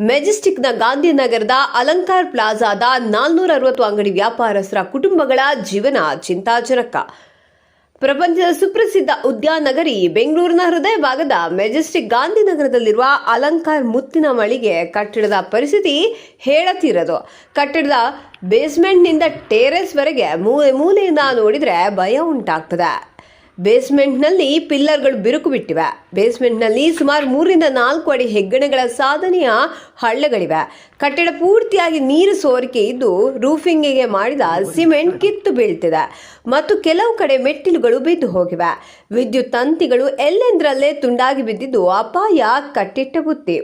ಮೆಜೆಸ್ಟಿಕ್ನ ಗಾಂಧಿನಗರದ ಅಲಂಕಾರ್ ಪ್ಲಾಜಾದ ನಾಲ್ನೂರ ಅರವತ್ತು ಅಂಗಡಿ ವ್ಯಾಪಾರಸ್ಥರ ಕುಟುಂಬಗಳ ಜೀವನ ಚಿಂತಾಜನಕ. ಪ್ರಪಂಚದ ಸುಪ್ರಸಿದ್ಧ ಉದ್ಯಾನಗರಿ ಬೆಂಗಳೂರಿನ ಹೃದಯ ಭಾಗದ ಮೆಜೆಸ್ಟಿಕ್ ಗಾಂಧಿನಗರದಲ್ಲಿರುವ ಅಲಂಕಾರ್ ಮುತ್ತಿನ ಮಳಿಗೆ ಕಟ್ಟಡದ ಪರಿಸ್ಥಿತಿ ಹೇಳತಿರೋದು. ಕಟ್ಟಡದ ಬೇಸ್ಮೆಂಟ್ನಿಂದ ಟೇರೆಸ್ವರೆಗೆ ಮೂಲೆ ಮೂಲೆಯಿಂದ ನೋಡಿದರೆ ಭಯ ಉಂಟಾಗ್ತದೆ. ಬೇಸ್ಮೆಂಟ್ನಲ್ಲಿ ಪಿಲ್ಲರ್ಗಳು ಬಿರುಕು ಬಿಟ್ಟಿವೆ ಬೇಸ್ಮೆಂಟ್ನಲ್ಲಿ ಸುಮಾರು ಮೂರರಿಂದ ನಾಲ್ಕು ಅಡಿ ಹೆಗ್ಗಣಗಳ ಸಾಧನೆಯ ಹಳ್ಳಗಳಿವೆ. ಕಟ್ಟಡ ಪೂರ್ತಿಯಾಗಿ ನೀರು ಸೋರಿಕೆ ಇದ್ದು ರೂಫಿಂಗಿಗೆ ಮಾಡಿದ ಸಿಮೆಂಟ್ ಕಿತ್ತು ಬೀಳ್ತಿದೆ. ಮತ್ತು ಕೆಲವು ಕಡೆ ಮೆಟ್ಟಿಲುಗಳು ಬಿದ್ದು ಹೋಗಿವೆ. ವಿದ್ಯುತ್ ತಂತಿಗಳು ಎಲ್ಲೆಂದರಲ್ಲೇ ತುಂಡಾಗಿ ಬಿದ್ದಿದ್ದು ಅಪಾಯ ಕಟ್ಟಿಟ್ಟ ಬುತ್ತಿ.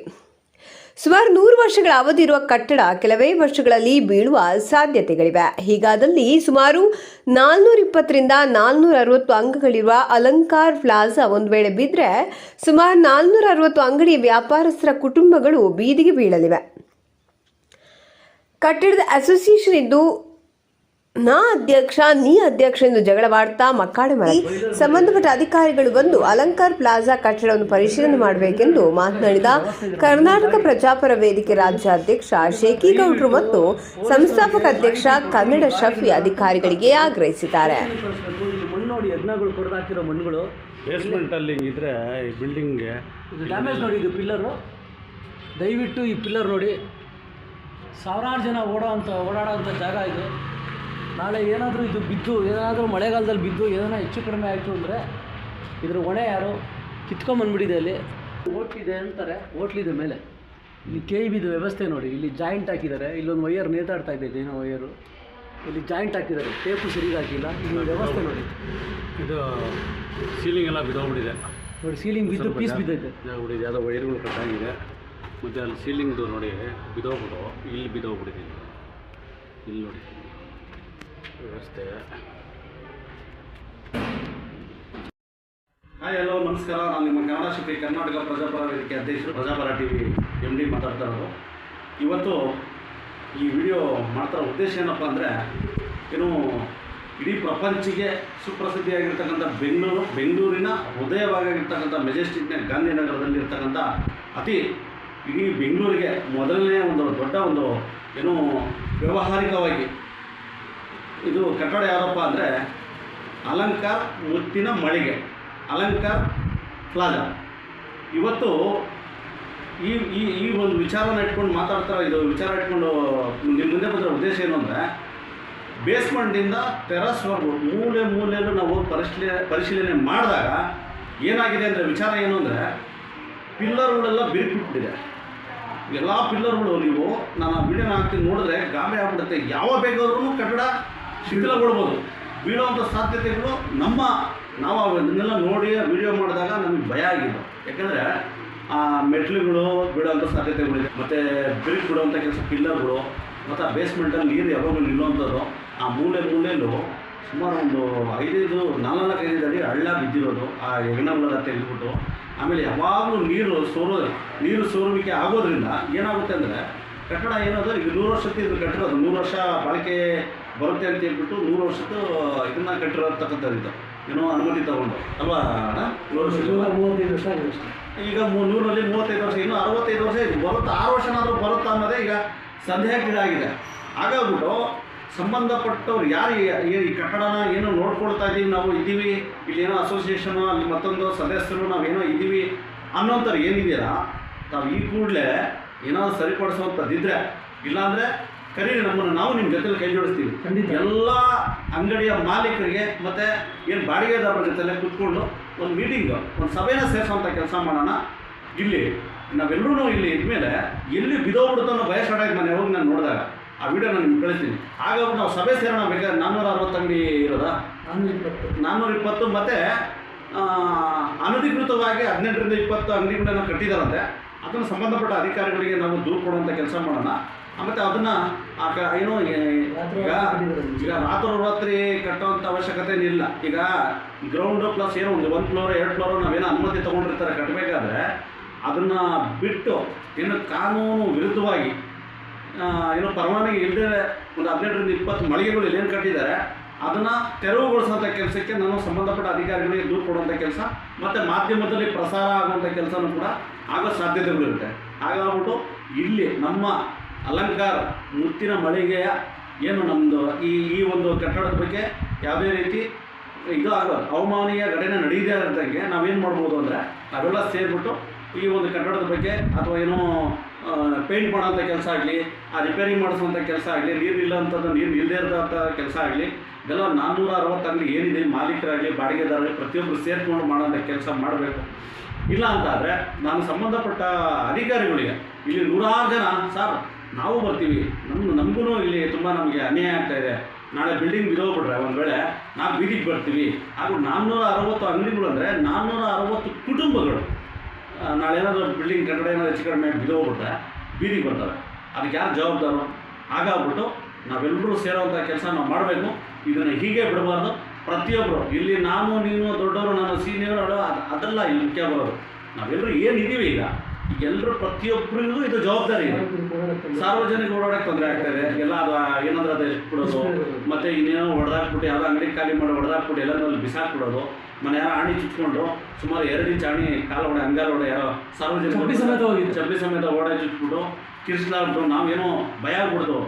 ಸುಮಾರು ನೂರು ವರ್ಷಗಳ ಅವಧಿ ಇರುವ ಕಟ್ಟಡ ಕೆಲವೇ ವರ್ಷಗಳಲ್ಲಿ ಬೀಳುವ ಸಾಧ್ಯತೆಗಳಿವೆ. ಹೀಗಾದಲ್ಲಿ ಸುಮಾರು ನಾಲ್ನೂರ ಇಪ್ಪತ್ತರಿಂದ ನಾಲ್ನೂರ ಅರವತ್ತು ಅಂಗಗಳಿರುವ ಅಲಂಕಾರ್ ಪ್ಲಾಜಾ ಒಂದು ವೇಳೆ ಬಿದ್ದರೆ ಸುಮಾರು ನಾಲ್ನೂರ ಅರವತ್ತು ಅಂಗಡಿ ವ್ಯಾಪಾರಸ್ಥರ ಕುಟುಂಬಗಳು ಬೀದಿಗೆ ಬೀಳಲಿವೆ. ಕಟ್ಟಡದ ಅಸೋಸಿಯೇಷನ್ ಇದ್ದು ನಾ ಅಧ್ಯಕ್ಷ ನೀ ಅಧ್ಯಕ್ಷ ಎಂದು ಜಗಳವಾಡ್ತಾ ಮಕ್ಕಾಡೆ ಮಾಡಿ ಸಂಬಂಧಪಟ್ಟ ಅಧಿಕಾರಿಗಳು ಬಂದು ಅಲಂಕಾರ್ ಪ್ಲಾಜಾ ಕಟ್ಟಡವನ್ನು ಪರಿಶೀಲನೆ ಮಾಡಬೇಕೆಂದು ಮಾತನಾಡಿದ ಕರ್ನಾಟಕ ಪ್ರಜಾಪರ ವೇದಿಕೆ ರಾಜ್ಯಾಧ್ಯಕ್ಷ ಶೇಖಿಗೌಡರು ಮತ್ತು ಸಂಸ್ಥಾಪಕ ಅಧ್ಯಕ್ಷ ಕನ್ನಡ ಶಫಿ ಅಧಿಕಾರಿಗಳಿಗೆ ಆಗ್ರಹಿಸಿದ್ದಾರೆ. ದಯವಿಟ್ಟು ಈ ಪಿಲ್ಲರ್ ನೋಡಿ. ಸಾವಿರಾರು ಜನ ಓಡೋ ಅಂತ ಓಡಾಡೋ ಅಂಥ ಜಾಗ ಇದು. ನಾಳೆ ಏನಾದರೂ ಇದು ಬಿದ್ದು ಏನಾದರೂ ಮಳೆಗಾಲದಲ್ಲಿ ಬಿದ್ದು ಏನಾರ ಹೆಚ್ಚು ಕಡಿಮೆ ಆಯಿತು ಅಂದರೆ ಇದ್ರ ಹೊಣೆ ಯಾರು? ಕಿತ್ಕೊಂಬಂದ್ಬಿಟ್ಟಿದೆ ಅಲ್ಲಿ. ಓಟ್ಲಿದೆ ಅಂತಾರೆ ಓಟ್ಲಿದೆ ಮೇಲೆ. ಇಲ್ಲಿ ಕೆ ಇ ಬಿದು ವ್ಯವಸ್ಥೆ ನೋಡಿ ಇಲ್ಲಿ ಜಾಯಿಂಟ್ ಹಾಕಿದ್ದಾರೆ. ಇಲ್ಲೊಂದು ವೈಯರ್ ನೇತಾಡ್ತಾ ಇದೆ ಏನೋ ವೈಯರು. ಇಲ್ಲಿ ಜಾಯಿಂಟ್ ಹಾಕಿದ್ದಾರೆ ಟೇಪು ಸರಿಗೆ ಹಾಕಿಲ್ಲ ಇಲ್ಲಿ ವ್ಯವಸ್ಥೆ ನೋಡಿ. ಇದು ಸೀಲಿಂಗ್ ಎಲ್ಲ ಬಿದ್ದೋಗ್ಬಿಟ್ಟಿದೆ. ನೋಡಿ ಸೀಲಿಂಗ್ ಬಿದ್ದು ಪೀಸ್ ಬಿದ್ದೈತೆ. ಬಿಟ್ಟಿದೆ ಯಾವುದೋ ವೈರ್ಗಳು ಕಟ್ಟಾಗಿದೆ ಮತ್ತು ಅಲ್ಲಿ ಸೀಲಿಂಗ್ದು ನೋಡಿ ಬಿದ್ದೋಗ್ಬಿಟ್ಟು ಇಲ್ಲಿ ಬಿದ್ದೋಗ್ಬಿಟ್ಟಿದೆ ಇಲ್ಲಿ ನೋಡಿ. ವ್ಯವಸ್ಥೆ ಹಾಯ್ ಹಲೋ ನಮಸ್ಕಾರ. ನಾನು ನಿಮ್ಮ ಕನ್ನಡ ಶಿಲ್ಪಿ, ಕರ್ನಾಟಕ ಪ್ರಜಾಪರ ವೇದಿಕೆ ಅಧ್ಯಕ್ಷರು Prajapara T V M D ಮಾತಾಡ್ತಾ ಇರೋದು. ಇವತ್ತು ಈ ವಿಡಿಯೋ ಮಾಡ್ತಾರೋ ಉದ್ದೇಶ ಏನಪ್ಪ ಅಂದರೆ ಏನು ಇಡೀ ಪ್ರಪಂಚಿಗೆ ಸುಪ್ರಸಿದ್ಧಿಯಾಗಿರ್ತಕ್ಕಂಥ ಬೆಂಗಳೂರು, ಬೆಂಗಳೂರಿನ ಹೃದಯವಾಗಿರ್ತಕ್ಕಂಥ ಮೆಜೆಸ್ಟಿಕ್ನ ಗಾಂಧಿನಗರದಲ್ಲಿ ಇರ್ತಕ್ಕಂಥ ಅತಿ ಇಡೀ ಬೆಂಗಳೂರಿಗೆ ಮೊದಲನೇ ಒಂದು ದೊಡ್ಡ ಒಂದು, ಏನು ವ್ಯಾವಹಾರಿಕವಾಗಿ ಇದು ಕಟ್ಟಡ ಯಾರಪ್ಪ ಅಂದರೆ ಅಲಂಕಾರ್ ಮುತ್ತಿನ ಮಳಿಗೆ, ಅಲಂಕಾರ್ ಪ್ಲಾಜಾ ಇವತ್ತು ಈ ಈ ಈ ಒಂದು ವಿಚಾರನ ಇಟ್ಕೊಂಡು ಮಾತಾಡ್ತಾರೆ, ಇದು ವಿಚಾರ ಇಟ್ಕೊಂಡು ನಿಮ್ಮ ಮುಂದೆ ಬಂದಿರೋ ಉದ್ದೇಶ ಏನು ಅಂದರೆ ಬೇಸ್ಮೆಂಟಿಂದ ಟೆರಸ್ವರೆಗೂ ಮೂಲೆ ಮೂಲೆಯಲ್ಲೂ ನಾವು ಹೋಗಿ ಪರಿಶೀಲನೆ ಪರಿಶೀಲನೆ ಮಾಡಿದಾಗ ಏನಾಗಿದೆ ಅಂದರೆ ವಿಚಾರ ಏನು ಅಂದರೆ ಪಿಲ್ಲರ್ಗಳೆಲ್ಲ ಬಿರುಕಿಟ್ಬಿಟ್ಟಿದೆ ಎಲ್ಲ ಪಿಲ್ಲರ್ಗಳು ನೀವು ನಾನು ವಿಡಿಯೋನ ಹಾಕ್ತೀನಿ ನೋಡಿದ್ರೆ ಗಾಬೆ ಆಗ್ಬಿಡುತ್ತೆ. ಯಾವ ಬೇಕಾದ್ರೂ ಕಟ್ಟಡ ಶಿಥಿಲಗೊಳ್ಬೋದು ಬೀಳುವಂಥ ಸಾಧ್ಯತೆಗಳು ನಮ್ಮ ನಾವು ಅದನ್ನೆಲ್ಲ ನೋಡಿ ವಿಡಿಯೋ ಮಾಡಿದಾಗ ನಮಗೆ ಭಯ ಆಗಿಲ್ಲ ಯಾಕಂದರೆ, ಆ ಮೆಟ್ಲುಗಳು ಬೀಳುವಂಥ ಸಾಧ್ಯತೆಗಳಿದೆ ಮತ್ತು ಬಿರುಕು ಬಿಡುವಂಥ ಕೆಲಸ ಪಿಲ್ಲರ್ಗಳು, ಮತ್ತು ಆ ಬೇಸ್ಮೆಂಟಲ್ಲಿ ನೀರು ಯಾವಾಗಲೂ ನಿಲ್ಲುವಂಥದ್ದು, ಆ ಮೂಲೆ ಮೂಲೆಯಲ್ಲೂ ಸುಮಾರು ಒಂದು ಐದೈದು, ನಾಲ್ಕೈದು ಅಡಿ ಹಳ್ಳ ಬಿದ್ದಿರೋದು, ಆ ಹೆಗ್ಣಗಳೆಲ್ಲ ತೆಗೆದುಬಿಟ್ಟು. ಆಮೇಲೆ ಯಾವಾಗಲೂ ನೀರು ಸೋರೋ, ನೀರು ಸೋರುವಿಕೆ ಆಗೋದ್ರಿಂದ ಏನಾಗುತ್ತೆ ಅಂದರೆ, ಕಟ್ಟಡ ಏನಾದರೂ ಈಗ ನೂರು ವರ್ಷಕ್ಕೆ ಇದು ಕಟ್ಟಿರೋದು ನೂರು ವರ್ಷ ಬಾಳಿಕೆ ಬರುತ್ತೆ ಅಂತ ಹೇಳ್ಬಿಟ್ಟು ನೂರು ವರ್ಷದ್ದು ಇದನ್ನ ಕಟ್ಟಿರತಕ್ಕಂಥದ್ದು ಏನೋ ಅನುಮತಿ ತಗೊಂಡು. ಅಲ್ವಾ ವರ್ಷ ಆಗಿದೆ ಈಗ ನೂರಲ್ಲಿ ಮೂವತ್ತೈದು ವರ್ಷ ಇನ್ನೂ ಅರವತ್ತೈದು ವರ್ಷ ಇದು. ಬರುತ್ತಾ ಆರು ವರ್ಷನಾದರೂ ಬರುತ್ತಾ ಅನ್ನೋದೇ ಈಗ ಸಂದೇಹಕ್ಕೀಡಾಗಿದೆ ಹಾಗಾಗ್ಬಿಟ್ಟು ಸಂಬಂಧಪಟ್ಟವ್ರು ಯಾರು ಈ- ಈ ಕಟ್ಟಡನ ಏನೋ ನೋಡ್ಕೊಳ್ತಾ ಇದ್ದೀವಿ ನಾವು ಇದ್ದೀವಿ ಇಲ್ಲಿ ಏನೋ ಅಸೋಸಿಯೇಷನು ಅಲ್ಲಿ ಮತ್ತೊಂದು ಸದಸ್ಯರು ನಾವೇನೋ ಇದ್ದೀವಿ ಅನ್ನೋಂಥವ್ರು ಏನಿದೆಯಲ್ಲ ತಾವು ಈ ಕೂಡಲೇ ಏನಾದ್ರು ಸರಿಪಡಿಸುವಂಥದ್ದಿದ್ರೆ ಇಲ್ಲಾಂದರೆ ಕರೀರಿ ನಮ್ಮನ್ನು ನಾವು ನಿಮ್ಮ ಜೊತೆಲಿ ಕೈ ಜೋಡಿಸ್ತೀವಿ ಖಂಡಿತ. ಎಲ್ಲ ಅಂಗಡಿಯ ಮಾಲೀಕರಿಗೆ ಮತ್ತು ಏನು ಬಾಡಿಗೆದಾರರ ಜೊತೆಲೆ ಕೂತ್ಕೊಂಡು ಒಂದು ಮೀಟಿಂಗ್ ಒಂದು ಸಭೆನ ಸೇರಿಸುವಂಥ ಕೆಲಸ ಮಾಡೋಣ. ಇಲ್ಲಿ ನಾವೆಲ್ಲರೂ ಇಲ್ಲಿ ಇದ್ಮೇಲೆ ಎಲ್ಲಿ ಬಿದೋಗ್ಬಿಡುತ್ತೋ ಭಯ ಸ್ಟಾರ್ಟ್ ಆಗಿ ನಾನು ಹೋಗಿ ನಾನು ನೋಡಿದಾಗ. ಆ ವಿಡಿಯೋ ನಾನು ನಿಮ್ಗೆ ಕಳಿಸ್ತೀನಿ. ಆಗ ನಾವು ಸಭೆ ಸೇರೋಣ ಬೇಕಾದ್ರೆ ನಾನ್ನೂರ ಅರವತ್ತು ಅಂಗಡಿ ಇರೋದಾ? ಇಪ್ಪತ್ತು. ನಾನ್ನೂರ ಇಪ್ಪತ್ತು ಮತ್ತು ಅನಧಿಕೃತವಾಗಿ ಹದಿನೆಂಟರಿಂದ ಇಪ್ಪತ್ತು ಅಂಗಡಿಗಳನ್ನ ಕಟ್ಟಿದಾರಂತೆ. ಅದನ್ನು ಸಂಬಂಧಪಟ್ಟ ಅಧಿಕಾರಿಗಳಿಗೆ ನಾವು ದೂರು ಕೊಡುವಂಥ ಕೆಲಸ ಮಾಡೋಣ. ಮತ್ತು ಅದನ್ನು ಆ ಕ ಏನು ಈಗ ರಾತ್ರಿ ಈಗ ರಾತ್ರೋರಾತ್ರಿ ಕಟ್ಟುವಂಥ ಅವಶ್ಯಕತೆ ಇಲ್ಲ. ಈಗ ಗ್ರೌಂಡು ಪ್ಲಸ್ ಏನು ಒಂದು ಒಂದು ಫ್ಲೋರ್ ಎರಡು ಫ್ಲೋರ್ ನಾವೇನೋ ಅನುಮತಿ ತೊಗೊಂಡಿರ್ತಾರೆ ಕಟ್ಟಬೇಕಾದ್ರೆ ಅದನ್ನು ಬಿಟ್ಟು ಏನು ಕಾನೂನು ವಿರುದ್ಧವಾಗಿ ಏನು ಏನೋ ಪರವಾನಗಿ ಇಲ್ಲದೆ ಒಂದು ಹದಿನೆಂಟರಿಂದ ಇಪ್ಪತ್ತು ಮಳಿಗೆಗಳು ಏನು ಕಟ್ಟಿದ್ದಾರೆ ಅದನ್ನು ತೆರವುಗೊಳಿಸುವಂಥ ಕೆಲಸಕ್ಕೆ ನಾನು ಸಂಬಂಧಪಟ್ಟ ಅಧಿಕಾರಿಗಳಿಗೆ ದೂರು ಕೊಡುವಂಥ ಕೆಲಸ ಮತ್ತು ಮಾಧ್ಯಮದಲ್ಲಿ ಪ್ರಸಾರ ಆಗುವಂಥ ಕೆಲಸನೂ ಕೂಡ ಆಗೋ ಸಾಧ್ಯತೆಗಳಿರುತ್ತೆ. ಹಾಗಾಗ್ಬಿಟ್ಟು ಇಲ್ಲಿ ನಮ್ಮ ಅಲಂಕಾರ ಮುತ್ತಿನ ಮಳಿಗೆಯ ಏನು ನಮ್ಮದು ಈ ಈ ಒಂದು ಕಟ್ಟಡದ ಬಗ್ಗೆ ಯಾವುದೇ ರೀತಿ ಇದು ಆಗೋ ಅವಮಾನೀಯ ಘಟನೆ ನಡೆಯಿದೆ ಅಂತಂಗೆ ನಾವೇನು ಮಾಡ್ಬೋದು ಅಂದರೆ ಅವೆಲ್ಲ ಸೇರಿಬಿಟ್ಟು ಈ ಒಂದು ಕಟ್ಟಡದ ಬಗ್ಗೆ ಅಥವಾ ಏನೋ ಪೇಂಟ್ ಮಾಡೋಂಥ ಕೆಲಸ ಆಗಲಿ, ಆ ರಿಪೇರಿ ಮಾಡಿಸುವಂಥ ಕೆಲಸ ಆಗಲಿ, ನೀರು ಇಲ್ಲ ಅಂತದ್ದು ನೀರು ಇಲ್ಲದೇ ಇರೋಂಥ ಕೆಲಸ ಆಗಲಿ, ಇದೆಲ್ಲ ನಾನ್ನೂರ ಅರವತ್ತು ಅಂಗಡಿ ಏನಿದೆ, ಮಾಲೀಕರಾಗಲಿ, ಬಾಡಿಗೆದಾರರಾಗಲಿ ಪ್ರತಿಯೊಬ್ಬರು ಸೇರ್ಕೊಂಡು ಮಾಡೋಂಥ ಕೆಲಸ ಮಾಡಬೇಕು. ಇಲ್ಲ ಅಂತಾದರೆ ನಾನು ಸಂಬಂಧಪಟ್ಟ ಅಧಿಕಾರಿಗಳಿಗೆ, ಇಲ್ಲಿ ನೂರಾರು ಜನ, ಸರ್ ನಾವು ಬರ್ತೀವಿ. ನಮ್ಮ ನಮಗೂ ಇಲ್ಲಿ ತುಂಬ ನಮಗೆ ಅನ್ಯಾಯ ಆಗ್ತಾ ಇದೆ. ನಾಳೆ ಬಿಲ್ಡಿಂಗ್ ಬಿದ್ದೋಗ್ಬಿಟ್ರೆ ಒಂದು ವೇಳೆ ನಾವು ಬೀದಿಗೆ ಬರ್ತೀವಿ. ಹಾಗೂ ನಾನ್ನೂರ ಅರವತ್ತು ಅಂಗಡಿಗಳು ಅಂದರೆ ನಾನ್ನೂರ ಅರವತ್ತು ಕುಟುಂಬಗಳು. ನಾಳೆ ಏನಾದರೂ ಬಿಲ್ಡಿಂಗ್ ಕಟ್ಟಡ ಏನಾದ್ರು ಹೆಚ್ಚು ಕಡಿಮೆ ಬಿದ್ದೋಗ್ಬಿಟ್ರೆ ಬೀದಿಗೆ ಬರ್ತವೆ ಅದಕ್ಕೆ ಯಾರು ಜವಾಬ್ದಾರು? ಹಾಗಾಗ್ಬಿಟ್ಟು ನಾವೆಲ್ಲರೂ ಸೇರೋವಂಥ ಕೆಲಸ ನಾವು ಮಾಡಬೇಕು. ಇದನ್ನು ಹೀಗೆ ಬಿಡಬಾರ್ದು. ಪ್ರತಿಯೊಬ್ಬರು ಇಲ್ಲಿ ನಾನು, ನೀನು, ದೊಡ್ಡವರು, ನಾನು ಸೀನಿಯರ್ ಅದು, ಅದೆಲ್ಲ ಇಲ್ಲಿ ಮುಖ್ಯ ಬರೋದು. ನಾವೆಲ್ಲರೂ ಏನಿದ್ದೀವಿ ಈಗ? ಎಲ್ಲರೂ ಪ್ರತಿಯೊಬ್ಬರಿಗೂ ಇದು ಜವಾಬ್ದಾರಿ ಇದೆ. ಸಾರ್ವಜನಿಕ ಓಡಾಡಕ್ಕೆ ತೊಂದರೆ ಆಗ್ತಾ ಇದೆ ಎಲ್ಲ ಅದು ಏನಾದ್ರೂ ಅದು ಬಿಡೋದು ಮತ್ತೆ ಇನ್ನೇನೋ ಹೊಡೆದಾಕ್ಬಿಟ್ಟು ಯಾವುದೋ ಅಂಗಡಿ ಖಾಲಿ ಮಾಡಿ ಹೊಡೆದಾಕ್ಬಿಟ್ಟು ಎಲ್ಲನೂ ಬಿಸಾಕ್ಬಿಡೋದು. ಮನೆ ಯಾರೋ ಆಣಿ ಚುಚ್ಕೊಂಡು ಸುಮಾರು ಎರಡು ಇಂಚ್ ಆಣಿ ಕಾಲು ಹೊಡೆ ಅಂಗಾಲ ಹೊಡೆ ಯಾರೋ ಸಾರ್ವಜನಿಕ ಚಪ್ಪಲಿ ಸಮೇತ ಹೋಗಿ ಚಪ್ಪಲಿ ಸಮೇತ ಓಡಾಡಿ ಚುಚ್ಬಿಟ್ಟು ಕಿರ್ಸ್ಲಾಗ್ಬಿಟ್ಟು ನಾವೇನೋ ಭಯ ಆಗ್ಬಿಡ್ತು.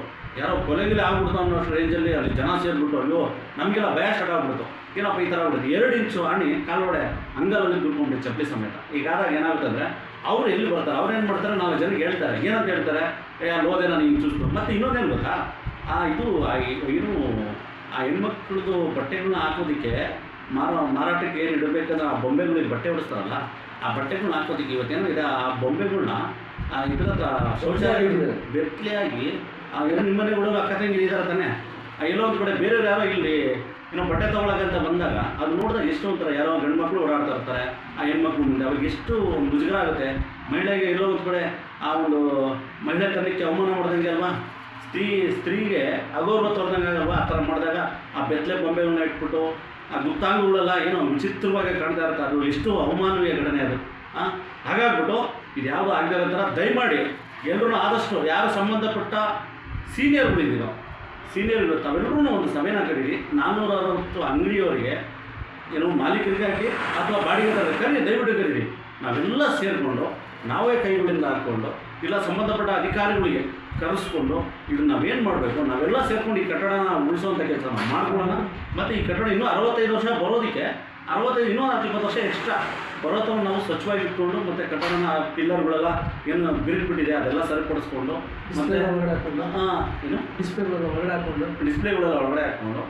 ಯಾರೋ ಕೊಲೆಗಿಲೆ ಆಗ್ಬಿಡ್ತು ಅನ್ನೋ ರೇಂಜಲ್ಲಿ ಅಲ್ಲಿ ಜನ ಸೇರಿಬಿಟ್ಟು ಅಯ್ಯೋ ನಮಗೆಲ್ಲ ಭಯ ಸ್ಟಾರ್ಟ್ ಆಗ್ಬಿಡ್ತು. ಏನಪ್ಪ ಈ ಥರ ಆಗ್ಬಿಡುತ್ತೆ ಎರಡು ಇಂಚು ಆಣಿ ಕಾಲೊಡೆ ಅಂಗಲಲ್ಲಿ ದುಡ್ಕೊಂಡ್ಬಿಟ್ಟು ಚಪ್ಪಲಿ ಸಮೇತ. ಈಗ ಆದಾಗ ಏನಾಗುತ್ತೆ ಅಂದರೆ ಅವ್ರು ಎಲ್ಲಿ ಬರ್ತಾರೆ? ಅವ್ರು ಏನು ಮಾಡ್ತಾರೆ? ನಾವು ಜನಕ್ಕೆ ಹೇಳ್ತಾರೆ. ಏನಂತ ಹೇಳ್ತಾರೆ? ಏ ಅಲ್ಲಿ ಹೋದೆ ನಾನು ಹಿಂಗೆ ಮತ್ತೆ ಮತ್ತು ಇನ್ನೊಂದೇನು ಗೊತ್ತಾ? ಆ ಇದು ಏನು ಆ ಹೆಣ್ಮಕ್ಳದ್ದು ಬಟ್ಟೆಗಳನ್ನ ಹಾಕೋದಕ್ಕೆ ಮಾರ ಮಾರಾಟಕ್ಕೆ ಏನು ಇಡಬೇಕಂದ್ರೆ ಆ ಬೊಂಬೆಗಳಿಗೆ ಬಟ್ಟೆ ಹೊಡಿಸ್ತಾರಲ್ಲ ಆ ಬಟ್ಟೆಗಳನ್ನ ಹಾಕೋದಕ್ಕೆ ಇವತ್ತೇನು ಇದೆ? ಆ ಬೊಂಬೆಗಳನ್ನ ಆ ಇದ್ರ ಶೌಚಾಲಯ ಬೆತ್ತಲೆಯಾಗಿ ಆ ಏನೋ ನಿಮ್ಮನೆ ಹುಡುಗರು ಅಕ್ಕ ತಂಗಿ ಇದ್ದಾರೆ ತಾನೆ. ಆ ಎಲ್ಲೋ ಒಂದು ಕಡೆ ಬೇರೆಯವ್ರು ಯಾರೋ ಇಲ್ಲಿ ಏನೋ ಬಟ್ಟೆ ತೊಗೊಳಕಂತ ಬಂದಾಗ ಅದು ನೋಡಿದಾಗ ಎಷ್ಟು ಒಂಥರ ಯಾರೋ ಗಂಡು ಮಕ್ಕಳು ಓಡಾಡ್ತಾ ಇರ್ತಾರೆ. ಆ ಹೆಣ್ಮಕ್ಳು ಮುಂದೆ. ಅವ್ರಿಗೆ ಎಷ್ಟು ಮುಜುಗರ ಆಗುತ್ತೆ ಮಹಿಳೆಗೆ ಎಲ್ಲೋ ಒಂದು ಕಡೆ ಆ ಒಂದು ಮಹಿಳೆ ತನಕ್ಕೆ ಅವಮಾನ ಮಾಡ್ದಂಗೆ ಅಲ್ವಾ? ಸ್ತ್ರೀ, ಸ್ತ್ರೀಗೆ ಅಗೌರವ ತೋರ್ದಂಗೆ ಅಲ್ವಾ ಆ ಥರ ಮಾಡಿದಾಗ ಆ ಬೆತ್ತಲೆ ಬೊಂಬೆಗಳನ್ನ ಇಟ್ಬಿಟ್ಟು, ಆ ಗುಪ್ತಾಂಗಗಳೆಲ್ಲ ಏನೋ ವಿಚಿತ್ರವಾಗಿ ಕಾಣ್ತಾ ಇರುತ್ತೆ. ಅದು ಎಷ್ಟು ಅವಮಾನವೀಯ ಘಟನೆ ಅದು. ಹಾಗಾಗ್ಬಿಟ್ಟು ಇದು ಯಾವುದು ಆಗದೆ ಇರೋ ದಯಮಾಡಿ ಎಲ್ಲರೂ ಆದಷ್ಟು ಯಾರು ಸಂಬಂಧಪಟ್ಟ ಸೀನಿಯರ್ಗಳಿದ್ದೀರೋ ಸೀನಿಯರ್ಗಳು ತಾವೆಲ್ಲರೂ ಒಂದು ಸಭೆನ ಕರೀರಿ. ನಾನ್ನೂರ ಅರವತ್ತು ಅಂಗಡಿಯವರಿಗೆ ಏನು ಮಾಲೀಕರಿಗಾಗಿ ಅಥವಾ ಬಾಡಿಗೆದಾರರಿಗೆ ಕರೀರಿ ದಯವಿಟ್ಟು ಕರೀರಿ. ನಾವೆಲ್ಲ ಸೇರಿಕೊಂಡು, ನಾವೇ ಕೈಗಳಿಂದ ಹಾಕ್ಕೊಂಡು ಇಲ್ಲ ಸಂಬಂಧಪಟ್ಟ ಅಧಿಕಾರಿಗಳಿಗೆ ಕರೆಸ್ಕೊಂಡು ಇದನ್ನ ನಾವೇನು ಮಾಡಬೇಕು? ನಾವೆಲ್ಲ ಸೇರಿಕೊಂಡು ಈ ಕಟ್ಟಡನ ಉಳಿಸುವಂಥ ಕೆಲಸ ನಾವು ಮಾಡ್ಕೊಳ್ಳೋಣ. ಮತ್ತು ಈ ಕಟ್ಟಡ ಇನ್ನೂ ಅರವತ್ತೈದು ವರ್ಷ ಬರೋದಕ್ಕೆ ಅರವತ್ತೈದು ಇನ್ನೂ ಹತ್ತು ಇಪ್ಪತ್ತು ವರ್ಷ ಎಕ್ಸ್ಟ್ರಾ ಪರ್ವತವನ್ನು ನಾವು ಸ್ವಚ್ಛವಾಗಿ ಇಟ್ಕೊಂಡು ಮತ್ತೆ ಕಟ್ಟಡನ ಪಿಲ್ಲರ್ಗಳೆಲ್ಲ ಏನು ಬಿಟ್ಟಿದೆ ಅದೆಲ್ಲ ಸರಿಪಡಿಸ್ಕೊಂಡು ಮತ್ತೆ ಏನು? ಡಿಸ್ಪ್ಲೇಗಳು ಒಳಗಡೆ ಹಾಕೊಂಡು? ಡಿಸ್ಪ್ಲೇಗಳೆಲ್ಲ ಒಳಗಡೆ ಹಾಕೊಂಡು.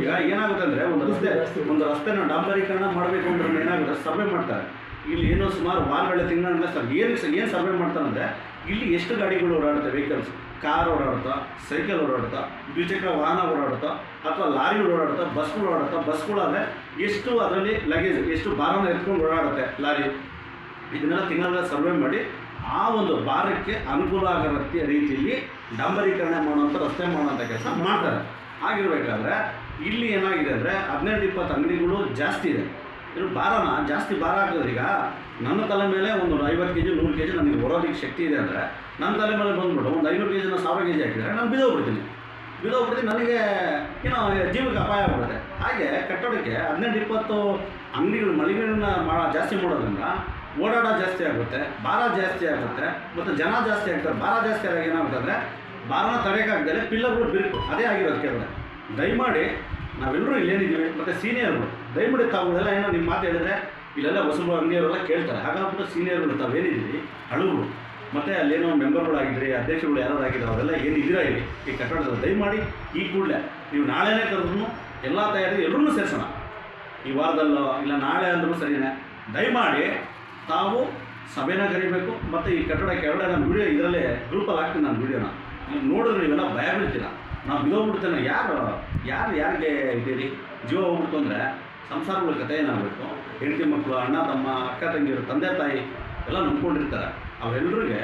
ಈಗ ಏನಾಗುತ್ತೆ ಅಂದ್ರೆ ಒಂದು ರಸ್ತೆ. ಒಂದು ರಸ್ತೆನ ಡಾಂಬರೀಕರಣ ಮಾಡಬೇಕು ಅಂದ್ರೆ ಏನಾಗುತ್ತೆ? ಸರ್ವೆ ಮಾಡ್ತಾರೆ. ಇಲ್ಲಿ ಏನೋ ಸುಮಾರು ವಾರಗಳ ತಿಂಗಳ ಸರ್ ಏನು ಏನು ಸರ್ವೆ ಮಾಡ್ತಾರಂದ್ರೆ ಇಲ್ಲಿ ಎಷ್ಟು ಗಾಡಿಗಳು ಓಡಾಡುತ್ತೆ ವೆಹಿಕಲ್ಸ್ ಕಾರ್ ಓಡಾಡ್ತಾ, ಸೈಕಲ್ ಓಡಾಡ್ತಾ, ದ್ವಿಚಕ್ರ ವಾಹನ ಓಡಾಡ್ತಾ, ಅಥವಾ ಲಾರಿಗಳು ಓಡಾಡ್ತಾ, ಬಸ್ಗಳು ಓಡಾಡ್ತಾ, ಬಸ್ಗಳಾದರೆ ಎಷ್ಟು ಅದರಲ್ಲಿ ಲಗೇಜ್ ಎಷ್ಟು ಭಾರನ ಎತ್ಕೊಂಡು ಓಡಾಡುತ್ತೆ ಲಾರಿ. ಇದನ್ನೆಲ್ಲ ತಿಂಗಳ ಸರ್ವೆ ಮಾಡಿ, ಆ ಒಂದು ಭಾರಕ್ಕೆ ಅನುಕೂಲ ಆಗೋ ರೀತಿ- ರೀತಿಯಲ್ಲಿ ಡಾಂಬರೀಕರಣ ಮಾಡುವಂಥ ರಸ್ತೆ ಮಾಡುವಂಥ ಕೆಲಸ ಮಾಡ್ತಾರೆ. ಆಗಿರಬೇಕಾದ್ರೆ ಇಲ್ಲಿ ಏನಾಗಿದೆ ಅಂದರೆ ಹದಿನೆಂಟು, ಇಪ್ಪತ್ತು ಅಂಗಡಿಗಳು ಜಾಸ್ತಿ ಇದೆ. ಇದು ಭಾರನ ಜಾಸ್ತಿ ಭಾರ ಈಗ ನನ್ನ ತಲೆ ಮೇಲೆ ಒಂದು ಐವತ್ತು ಕೆ ಜಿ ನೂರು ಕೆ ಜಿ ನನಗೆ ಬರೋದಕ್ಕೆ ಶಕ್ತಿ ಇದೆ ಅಂದರೆ ನನ್ನ ತಲೆ ಮೇಲೆ ಬಂದ್ಬಿಟ್ಟು ಒಂದು ಐನೂರು ಕೆ ಜಿನ ಸಾವಿರ ಕೆ ಜಿ ಹಾಕಿದರೆ ನಾನು ಬಿದ್ದೋಗ್ಬಿಡ್ತೀನಿ ಬಿದ್ದೋಗ್ಬಿಡ್ತೀನಿ ನನಗೆ ಏನೋ ಜೀವಕ್ಕೆ ಅಪಾಯ ಆಗ್ಬಿಡುತ್ತೆ. ಹಾಗೆ ಕಟ್ಟಡಕ್ಕೆ ಹದಿನೆಂಟು, ಇಪ್ಪತ್ತು ಅಂಗಡಿಗಳು, ಮಳಿಗೆಗಳನ್ನ ಭಾಳ ಜಾಸ್ತಿ ಮಾಡೋದ್ರಿಂದ ಓಡಾಟ ಜಾಸ್ತಿ ಆಗುತ್ತೆ, ಭಾರ ಜಾಸ್ತಿ ಆಗುತ್ತೆ, ಮತ್ತು ಜನ ಜಾಸ್ತಿ ಆಗ್ತಾರೆ. ಭಾರ ಜಾಸ್ತಿ ಆದಾಗ ಏನಾಗುತ್ತೆ ಅಂದರೆ ಭಾರನ ತಡೆಯೋಕ್ಕಾಗ್ದಲೆ ಪಿಲ್ಲರ್ಗಳು ಬಿರುಕು, ಅದೇ ಆಗಿರೋದು ಕೇಳಿದೆ. ದಯಮಾಡಿ ನಾವೆಲ್ಲರೂ ಇಲ್ಲೇನಿದ್ದೀವಿ ಮತ್ತು ಸೀನಿಯರ್ಗಳು ದಯಮಾಡಿ ತಾವುಗಳೆಲ್ಲ ಏನೋ ನಿಮ್ಮ ಮಾತು ಹೇಳಿದ್ರೆ ಇಲ್ಲೆಲ್ಲ ಹೊಸಬರು, ಅಂಗಡಿಯವರೆಲ್ಲ ಕೇಳ್ತಾರೆ. ಹಾಗಾಗ್ಬಿಟ್ಟು ಸೀನಿಯರ್ಗಳು ತಾವೇನಿದ್ದೀವಿ ಹಳುವರು ಮತ್ತು ಅಲ್ಲೇನೋ ಮೆಂಬರ್ಗಳಾಗಿದ್ರಿ ಅಧ್ಯಕ್ಷಗಳು ಯಾರು ಆಗಿದ್ರು ಅವರೆಲ್ಲ ಏನು ಇದ್ದೀರಾ ಇಲ್ಲಿ? ಈ ಕಟ್ಟಡದ ದಯಮಾಡಿ ಈ ಕೂಡಲೇ ನೀವು ನಾಳೆನೇ ಕರೆದ್ರು ಎಲ್ಲ ತಯಾರಿ ಎಲ್ಲರೂ ಸೇರಿಸೋಣ. ಈ ವಾರದಲ್ಲೋ ಇಲ್ಲ ನಾಳೆ ಅಂದರೂ ಸರಿನೇ. ದಯಮಾಡಿ ತಾವು ಸಭೆನ ಕರಿಬೇಕು ಮತ್ತು ಈ ಕಟ್ಟಡ ಕೆಳಗಡೆ ನಾನು ವಿಡಿಯೋ ಇದರಲ್ಲೇ ಗ್ರೂಪಲ್ಲಿ ಹಾಕ್ತೀನಿ ನಾನು ವಿಡಿಯೋನ. ನೋಡಿದ್ರೆ ನೀವೆಲ್ಲ ಭಯ ಬೀಳ್ತೀರ. ನಾವು ಬಿದ್ದೋಗ್ಬಿಡ್ತೇನೆ ಯಾರು? ಯಾರು ಯಾರಿಗೆ ಇದ್ದೀರಿ? ಜೀವ ಹೋಗ್ಬಿಡ್ತು ಅಂದರೆ ಸಂಸಾರಗಳ ಕಥೆ ಏನಾಗಬೇಕು ಹೆಂಡತಿ ಮಕ್ಕಳು ಅಣ್ಣ, ತಮ್ಮ, ಅಕ್ಕ, ತಂಗಿಯರು, ತಂದೆ, ತಾಯಿ ಎಲ್ಲ ನಂಬ್ಕೊಂಡಿರ್ತಾರೆ. ಅವರೆಲ್ಲರಿಗೆ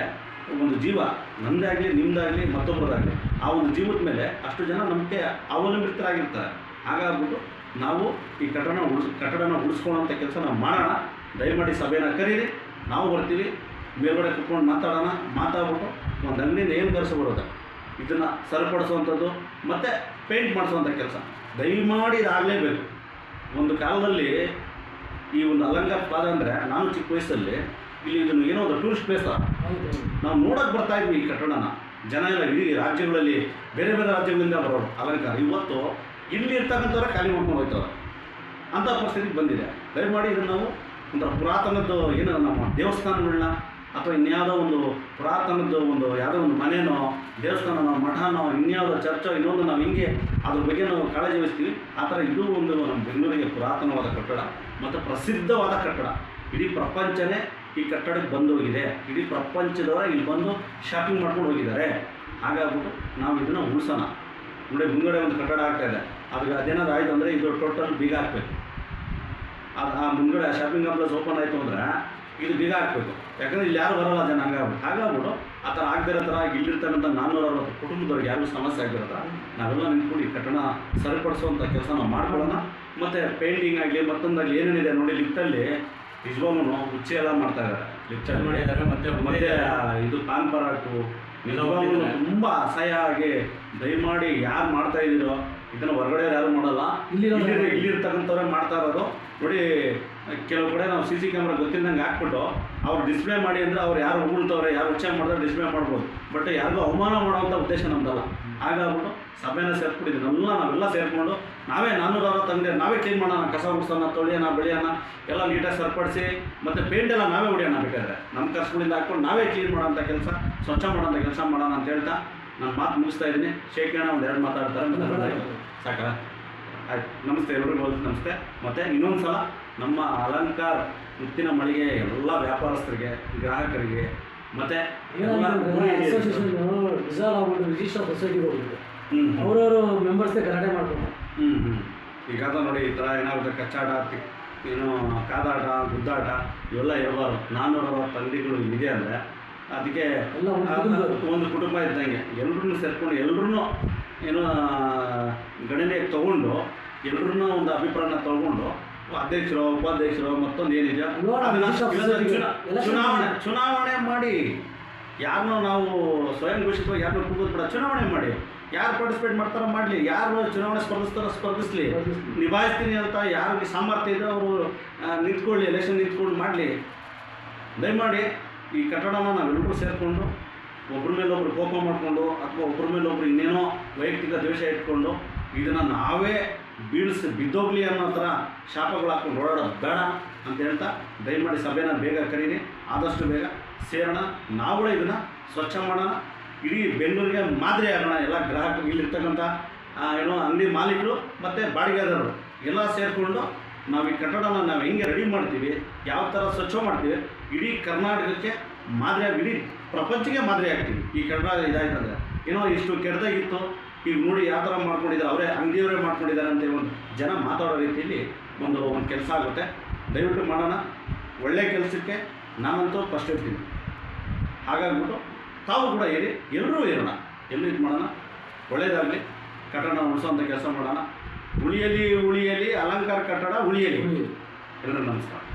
ಒಂದು ಜೀವ, ನಂದಾಗಲಿ ನಿಮ್ಮದಾಗಲಿ ಮತ್ತೊಬ್ಬರದಾಗಲಿ ಆ ಒಂದು ಜೀವದ ಮೇಲೆ ಅಷ್ಟು ಜನ ನಂಬಿಕೆ ಅವಲಂಬಿತರಾಗಿರ್ತಾರೆ. ಹಾಗಾಗ್ಬಿಟ್ಟು ನಾವು ಈ ಕಟ್ಟಡ ಉಳಿಸ್, ಕಟ್ಟಡನ ಉಳಿಸ್ಕೊಳ್ಳೋಂಥ ಕೆಲಸ ನಾವು ಮಾಡೋಣ. ದಯಮಾಡಿ ಸಭೆನ ಕರೀರಿ. ನಾವು ಬರ್ತೀವಿ. ಮೇಲ್ಗಡೆ ಕುತ್ಕೊಂಡು ಮಾತಾಡೋಣ. ಮಾತಾಡ್ಬಿಟ್ಟು ಒಂದು ಅಂಗಡಿಯಿಂದ ಏನು ಬರೋದು? ಇದನ್ನು ಸರಿಪಡಿಸುವಂಥದ್ದು ಮತ್ತು ಪೇಂಟ್ ಮಾಡಿಸುವಂಥ ಕೆಲಸ. ದಯಮಾಡಿ ಇದಾಗಲೇಬೇಕು ಒಂದು ಕಾಲದಲ್ಲಿ ಈ ಒಂದು ಅಲಂಕಾರ ಪಾದ ಅಂದರೆ ನಾನು ಚಿಕ್ಕ ವಯಸ್ಸಲ್ಲಿ ಇಲ್ಲಿ ಇದನ್ನು ಏನೋ ಒಂದು ಟೂರಿಸ್ಟ್ ಪ್ಲೇಸ ನಾವು ನೋಡೋಕೆ ಬರ್ತಾ ಇದ್ವಿ ಈ ಕಟ್ಟಡನ. ಜನ ಎಲ್ಲ ಇಡೀ ರಾಜ್ಯಗಳಲ್ಲಿ ಬೇರೆ ಬೇರೆ ರಾಜ್ಯಗಳಿಂದ ಬರೋರು ಅಲಂಕಾರ. ಇವತ್ತು ಇಲ್ಲಿ ಇರ್ತಕ್ಕಂಥವ್ರ ಖಾಲಿ ಮಾಡ್ಕೊಂಡು ಹೋಗ್ತಾರೆ. ಅಂಥ ಪರಿಸ್ಥಿತಿಗೆ ಬಂದಿದೆ. ದಯಮಾಡಿ ಇದನ್ನು ನಾವು ಒಂಥರ ಪುರಾತನದ್ದು ಏನು ನಮ್ಮ ದೇವಸ್ಥಾನಗಳನ್ನ ಅಥವಾ ಇನ್ಯಾವುದೋ ಒಂದು ಪುರಾತನದ್ದು ಒಂದು ಯಾವುದೋ ಒಂದು ಮನೆನೋ ದೇವಸ್ಥಾನನೋ ನಾವು ಇನ್ಯಾವುದೋ ಚರ್ಚ, ಇನ್ನೊಂದು ನಾವು ಹಿಂಗೆ ಅದ್ರ ಬಗ್ಗೆ ನಾವು ಕಾಳಜಿ ವಹಿಸ್ತೀವಿ. ಆ ಥರ ಇದು ಒಂದು ನಮ್ಮ ಬೆಂಗಳೂರಿಗೆ ಪುರಾತನವಾದ ಕಟ್ಟಡ ಮತ್ತು ಪ್ರಸಿದ್ಧವಾದ ಕಟ್ಟಡ. ಇಡೀ ಪ್ರಪಂಚನೇ ಈ ಕಟ್ಟಡಕ್ಕೆ ಬಂದು ಹೋಗಿದೆ. ಇಡೀ ಪ್ರಪಂಚದವರ ಇಲ್ಲಿ ಬಂದು ಶಾಪಿಂಗ್ ಮಾಡ್ಕೊಂಡು ಹೋಗಿದ್ದಾರೆ. ಹಾಗಾಗ್ಬಿಟ್ಟು ನಾವು ಇದನ್ನು ಉಳಿಸೋಣ. ನೋಡಿ ಮುಂಗಡೆ ಒಂದು ಕಟ್ಟಡ ಆಗ್ತಾ ಇದೆ. ಅದಕ್ಕೆ ಅದೇನಾದ್ರು ಆಯಿತು ಅಂದರೆ ಇದು ಟೋಟಲ್ ಬೀಗ ಹಾಕ್ಬೇಕು. ಅದು ಆ ಮುಂದೆ ಶಾಪಿಂಗ್ ಕಾಂಪ್ಲೆಕ್ಸ್ ಓಪನ್ ಆಯಿತು ಅಂದರೆ ಇದು ಬೀಗ ಹಾಕಬೇಕು. ಯಾಕಂದರೆ ಇಲ್ಲಿ ಯಾರು ಬರೋಲ್ಲ ಜನ, ಹಂಗಾಗ್ಬಿಟ್ಟು ಹಾಗಾಗ್ಬಿಟ್ಟು ಆ ಥರ ಆಗದಿರೋ ಥರ ಇಲ್ಲಿರ್ತಕ್ಕಂಥ ನಾನ್ನೂರ ಅರವತ್ತು ಕುಟುಂಬದವ್ರಿಗೆ ಯಾರಿಗೂ ಸಮಸ್ಯೆ ಆಗಿರತ್ತ ನಾವೆಲ್ಲ ನಿಂತ್ಕೊಂಡು ಈ ಕಟ್ಟಡ ಸರಿಪಡಿಸುವಂಥ ಕೆಲಸ ನಾವು ಮಾಡ್ಕೊಳ್ಳೋಣ. ಮತ್ತು ಪೇಂಟಿಂಗ್ ಆಗಲಿ ಮತ್ತೊಂದಾಗಲಿ ಏನೇನಿದೆ ನೋಡಿ ಲಿಫ್ಟಲ್ಲಿ ನಿಜವಾಗ್ಲೂ ಹುಚ್ಚೆ ಎಲ್ಲ ಮಾಡ್ತಾ ಇದ್ದಾರೆ ಲಿಫ್ಟಲ್ಲಿ ಮಾಡಿದ್ದಾರೆ ಮತ್ತೆ ಮತ್ತೆ ಇದು. ಪ್ಯಾನ್ ಪರಾಕು ನಿಜವಾಗ್ಲೂ ತುಂಬ ಅಸಹ್ಯ ಆಗಿ ದಯಮಾಡಿ ಯಾರು ಮಾಡ್ತಾ ಇದ್ದೀರೋ ಇದನ್ನು ಹೊರಗಡೆ ಯಾರು ಮಾಡಲ್ಲ ಇಲ್ಲಿ ಇಲ್ಲಿರ್ತಕ್ಕಂಥವ್ರೆ ಮಾಡ್ತಾ ಇರೋದು. ನೋಡಿ ಕೆಲವು ಕಡೆ ನಾವು ಸಿ ಸಿ ಕ್ಯಾಮ್ರಾ ಗೊತ್ತಿಲ್ಲದಂಗೆ ಹಾಕ್ಬಿಟ್ಟು ಅವ್ರು ಡಿಸ್ಪ್ಲೇ ಮಾಡಿ ಅಂದರೆ ಅವ್ರು ಯಾರು ಉಗುಳ್ತವ್ರೆ ಯಾರು ಉಚ್ಚ ಮಾಡಿದ್ರೆ ಡಿಸ್ಪ್ಲೇ ಮಾಡ್ಬೋದು. ಬಟ್ ಯಾರಿಗೂ ಅವಮಾನ ಮಾಡೋವಂಥ ಉದ್ದೇಶ ನಮ್ದಲ್ಲ. ಹಾಗಾಗ್ಬಿಟ್ಟು ಸಭೆನ ಸೇರ್ಕೊಂಡಿದ್ದೀವಿ ಎಲ್ಲ ನಾವೆಲ್ಲ ಸೇರಿಕೊಂಡು ನಾವೇ ನಾನ್ನೂರ ಅಂಗಡಿ ನಾವೇ ಕ್ಲೀನ್ ಮಾಡೋಣ. ಕಸ ಮುಗಿಸೋಣ ತೊಳೆಯೋಣ ಬೆಳೆಯೋಣ ಎಲ್ಲ ನೀಟಾಗಿ ಸರಿಪಡಿಸಿ ಮತ್ತು ಪೇಂಟ್ ಎಲ್ಲ ನಾವೇ ಹೊಡಿಯೋಣ ಬೇಕಾದ್ರೆ. ನಮ್ಮ ಖರ್ಚುಗಳಿಂದ ಹಾಕ್ಕೊಂಡು ನಾವೇ ಕ್ಲೀನ್ ಮಾಡೋಂಥ ಕೆಲಸ ಸ್ವಚ್ಛ ಮಾಡೋಂಥ ಕೆಲಸ ಮಾಡೋಣ ಅಂತ ಹೇಳ್ತಾ ನಾನು ಮಾತು ಮುಗಿಸ್ತಾ ಇದ್ದೀನಿ. ಶೇಖರಣ ಒಂದು ಎರಡು ಮಾತಾಡ್ತಾರೆ. ಸಾಕ ಆಯ್ತು ನಮಸ್ತೆ ಎಲ್ರಿಗೂ ನಮಸ್ತೆ. ಮತ್ತು ಇನ್ನೊಂದು ಸಲ ನಮ್ಮ ಅಲಂಕಾರ ಮುತ್ತಿನ ಮಳಿಗೆ ಎಲ್ಲ ವ್ಯಾಪಾರಸ್ಥರಿಗೆ ಗ್ರಾಹಕರಿಗೆ ಮತ್ತು ಆಗ್ಬಿಟ್ಟು ರಿಜಿಸ್ಟರ್ ಸೊಸೈಟಿಗೆ ಹೋಗ್ಬಿಟ್ಟು ಹ್ಞೂ ಅವ್ರವರು ಮೆಂಬರ್ಸ್ಗೆ ಗಲಾಟೆ ಮಾಡ್ಕೊಂಡು ಹ್ಞೂ ಹ್ಞೂ ಈಗ ಅದು ನೋಡಿ ಈ ಥರ ಏನಾಗುತ್ತೆ? ಕಚ್ಚಾಟ ಏನು ಕಾದಾಟ ಗುದ್ದಾಟ ಇವೆಲ್ಲ ಇರಬಾರ್ದು. ನಾನ್ನೂರ ಅರವತ್ತು ಅಂಗಡಿಗಳು ಇದೆ ಅಂದರೆ ಅದಕ್ಕೆ. ಒಂದು ಕುಟುಂಬ ಇದ್ದಂಗೆ. ಎಲ್ಲರೂ ಸೇರ್ಕೊಂಡು ಎಲ್ಲರೂ ಏನೋ ಗಣನೆಗೆ ತಗೊಂಡು ಎಲ್ಲರೂ ಒಂದು ಅಭಿಪ್ರಾಯನ ತಗೊಂಡು ಅಧ್ಯಕ್ಷರು ಉಪಾಧ್ಯಕ್ಷರು ಮತ್ತೊಂದು ಏನಿದೆ? ಚುನಾವಣೆ ಚುನಾವಣೆ ಮಾಡಿ. ಯಾರನ್ನೂ ನಾವು ಸ್ವಯಂ ಘೋಷಿತವಾಗಿ ಯಾರನ್ನೂ ಬೇಡ ಚುನಾವಣೆ ಮಾಡಿ. ಯಾರು ಪಾರ್ಟಿಸಿಪೇಟ್ ಮಾಡ್ತಾರೋ ಮಾಡಲಿ ಯಾರು ಚುನಾವಣೆ ಸ್ಪರ್ಧಿಸ್ತಾರೋ ಸ್ಪರ್ಧಿಸಲಿ. ಸ್ಪರ್ಧಿಸ್ಲಿ. ನಿಭಾಯಿಸ್ತೀನಿ ಅಂತ ಯಾರಿಗೆ ಸಾಮರ್ಥ್ಯ ಇದೆ ಅವರು ನಿಂತ್ಕೊಳ್ಳಿ ಎಲೆಕ್ಷನ್ ನಿಂತ್ಕೊಂಡು ಮಾಡಲಿ. ದಯಮಾಡಿ ಈ ಕಟ್ಟಡನ ನಾವೆಲ್ಲರೂ ಸೇರಿಕೊಂಡು ಒಬ್ಬರ ಮೇಲೆ ಒಬ್ರು ಕೋಪ ಮಾಡಿಕೊಂಡು ಅಥವಾ ಒಬ್ಬರ ಮೇಲೆ ಒಬ್ರು ಇನ್ನೇನೋ ವೈಯಕ್ತಿಕ ದ್ವೇಷ ಇಟ್ಕೊಂಡು ಇದನ್ನು ನಾವೇ ಬೀಳಿಸಿ ಬಿದ್ದೋಗ್ಲಿ ಅನ್ನೋ ಥರ ಶಾಪಗಳು ಓಡಾಡೋದು ಬೇಡ ಅಂತ ಹೇಳ್ತಾ ದಯಮಾಡಿ ಸಭೆನ ಬೇಗ ಕರೀರಿ. ಆದಷ್ಟು ಬೇಗ ಸೇರೋಣ. ನಾವುಗಳೇ ಇದನ್ನು ಸ್ವಚ್ಛ ಮಾಡೋಣ. ಇಡೀ ಬೆಂಗಳೂರಿಗೆ ಮಾದರಿ ಆಗೋಣ. ಎಲ್ಲ ಗ್ರಾಹಕರು ಇಲ್ಲಿರ್ತಕ್ಕಂಥ ಏನೋ ಅಂಗಡಿ ಮಾಲೀಕರು ಮತ್ತು ಬಾಡಿಗೆದಾರರು ಎಲ್ಲ ಸೇರಿಕೊಂಡು ನಾವು ಈ ಕಟ್ಟಡನ ನಾವು ಹೆಂಗೆ ರೆಡಿ ಮಾಡ್ತೀವಿ, ಯಾವ ಥರ ಸ್ವಚ್ಛ ಮಾಡ್ತೀವಿ, ಇಡೀ ಕರ್ನಾಟಕಕ್ಕೆ ಮಾದರಿಯಾಗಿ ಇಡೀ ಪ್ರಪಂಚಕ್ಕೆ ಮಾದರಿ ಆಗ್ತೀವಿ ಈ ಕಟ್ಟಡ ಇದಾಯ್ತಂದ್ರೆ. ಏನೋ ಇಷ್ಟು ಕೆಟ್ಟದಾಗಿತ್ತು ಈಗ ನೋಡಿ ಯಾವ ಥರ ಮಾಡ್ಕೊಂಡಿದ್ದಾರೆ. ಅವರೇ ಅಂಗಡಿಯವರೇ ಮಾಡ್ಕೊಂಡಿದ್ದಾರೆ ಅಂತ ಒಂದು ಜನ ಮಾತಾಡೋ ರೀತಿಯಲ್ಲಿ ಒಂದು ಒಂದು ಕೆಲಸ ಆಗುತ್ತೆ. ದಯವಿಟ್ಟು ಮಾಡೋಣ. ಒಳ್ಳೆಯ ಕೆಲಸಕ್ಕೆ ನಾನಂತೂ ಫಸ್ಟ್ ಇರ್ತೀನಿ ಹಾಗಾಗ್ಬಿಟ್ಟು ತಾವು ಕೂಡ ಏರಿ ಎಲ್ಲರೂ ಇರೋಣ. ಎಲ್ಲರೂ ಇದು ಮಾಡೋಣ. ಒಳ್ಳೆಯದಾಗಲಿ ಕಟ್ಟಡ ಉಳಿಸೋಂಥ ಕೆಲಸ ಮಾಡೋಣ. ಉಳಿಯಲಿ ಉಳಿಯಲಿ ಅಲಂಕಾರ ಕಟ್ಟಡ ಉಳಿಯಲಿ ಎಲ್ಲರೂ ನಮಸ್ಕಾರ.